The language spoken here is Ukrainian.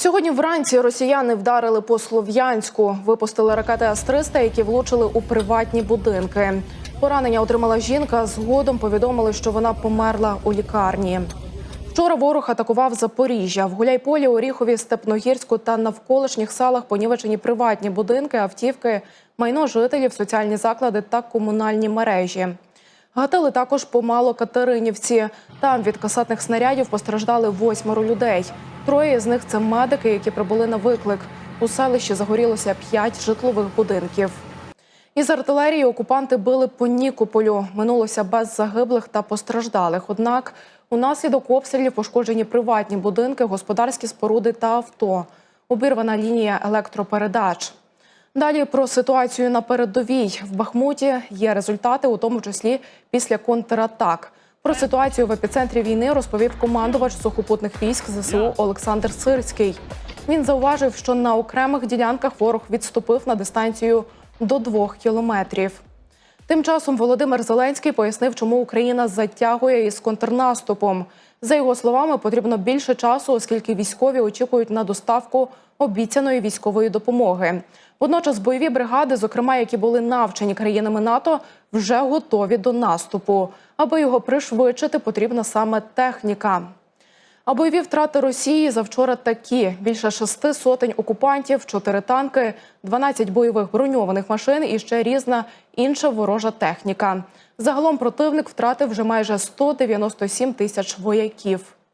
Сьогодні вранці росіяни вдарили по Слов'янську, випустили ракети С-300, які влучили у приватні будинки. Поранення отримала жінка. Згодом повідомили, що вона померла у лікарні. Вчора ворог атакував Запоріжжя. В Гуляйполі, Оріхові, Степногірську та навколишніх селах понівечені приватні будинки, автівки, майно жителів, соціальні заклади та комунальні мережі. Гатили також по Малокатеринівці. Там від касетних снарядів постраждали восьмеро людей. Троє з них це медики, які прибули на виклик. У селищі загорілося п'ять житлових будинків. Із артилерії окупанти били по Нікополю. Минулося без загиблих та постраждалих. Однак унаслідок обстрілів пошкоджені приватні будинки, господарські споруди та авто. Обірвана лінія електропередач. Далі про ситуацію на передовій в Бахмуті є результати, у тому числі після контратак. Про ситуацію в епіцентрі війни розповів командувач сухопутних військ ЗСУ Олександр Сирський. Він зауважив, що на окремих ділянках ворог відступив на дистанцію до двох кілометрів. Тим часом Володимир Зеленський пояснив, чому Україна затягує із контрнаступом. За його словами, потрібно більше часу, оскільки військові очікують на доставку обіцяної військової допомоги. Водночас бойові бригади, зокрема, які були навчені країнами НАТО, вже готові до наступу. Аби його пришвидшити, потрібна саме техніка. А бойові втрати Росії завчора такі: більше шести сотень окупантів, чотири танки, 12 бойових броньованих машин і ще різна інша ворожа техніка. Загалом противник втратив вже майже 197 тисяч вояків.